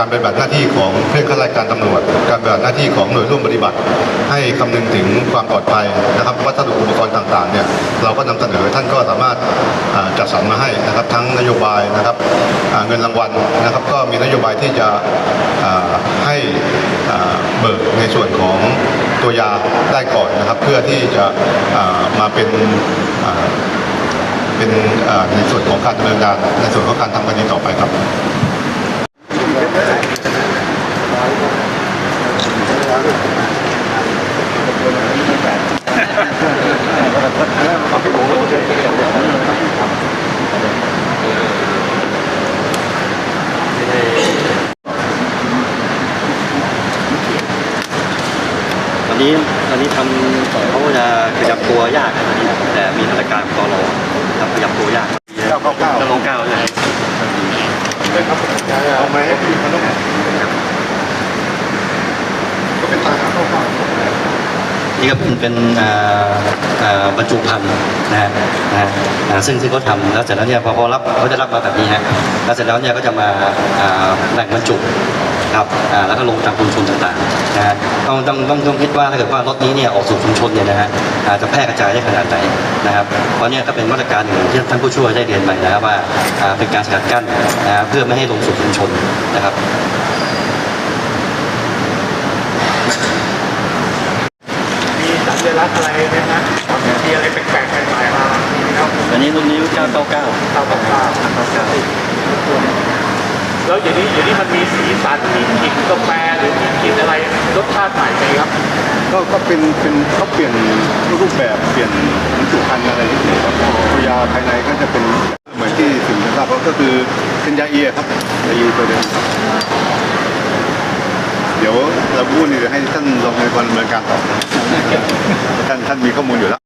การปฏิบัติหน้าที่ของเพื่อนข้าราชการตำรวจ การปฏิบัติหน้าที่ของหน่วยร่วมปฏิบัติ ให้คำนึงถึงความปลอดภัยนะครับวัสดุอุปกรณ์ต่างๆเนี่ยเราก็นำเสนอท่านก็สามารถจัดสรรมาให้นะครับทั้งนโยบายนะครับเงินรางวัลนะครับ ก็มีนโยบายที่จะให้เบิกในส่วนของตัวยาได้ก่อนนะครับ เพื่อที่จะมาเป็นเป็นในส่วนของการดำเนินงานในส่วนของการทำคดีต่อไป ครับวันนี้วันนี้ทำเขาจะขยับตัวยากนะแต่มีมาตรการตอรอทำขยับตัวยากเก้าเก้าเก้าจะลงเก้าเลยเอาไหมมันต้องก็เป็นตาเก้าเก้านี่ก็เป็นเป็นอ่าอ่าบรรจุภัณฑ์นะฮะนะฮะอ่าซึ่งซึ่งเขาทำแล้วเสร็จแล้วเนี่ยพอเขารับเขาจะรับมาแบบนี้ฮะแล้วเสร็จแล้วเนี่ยก็จะมาอ่าแบ่งบรรจุ ครับอ่าแล้วก็ลงตามชุมชนต่างๆนะฮะต้องต้องต้องต้องคิดว่าถ้าเกิดว่ารถนี้เนี่ยออกสู่ชุมชนเนี่ยนะฮะอ่าจะแพร่กระจายได้ขนาดไหนนะครับเพราะเนี่ยก็เป็นมาตรการหนึ่งที่ท่านผู้ช่วยได้เรียนไปนะครับว่าอ่าเป็นการสกัดกั้นนะฮะเพื่อไม่ให้ลงสู่ชุมชนนะครับมีสัญลักษณ์อะไรไหมฮะมีอะไรแปลกๆใหม่ๆมามีไหมครับอันนี้รุ่นนี้999เก้าเก้าเก้าเก้า แล้วอย่างนี้อย่างนี้มันมีสีสันมีกลิ่นกาแฟหรือมีกลิ่นอะไรรสชาติใหม่ไหมครับ ก็ก็เป็นเป็นเขาเปลี่ยนรูปแบบเปลี่ยนบรรจุภัณฑ์อะไรนิดหนึ่งครับตัวยาภายในก็จะเป็นเหมือนที่สิ่งที่ทราบก็คือเป็นยาเอียครับยาเอีตัวเดิมครับเดี๋ยวเราพูดนี่ให้ท่านรองในวันดำเนินการต่อท่านท่านมีข้อมูลอยู่แล้ว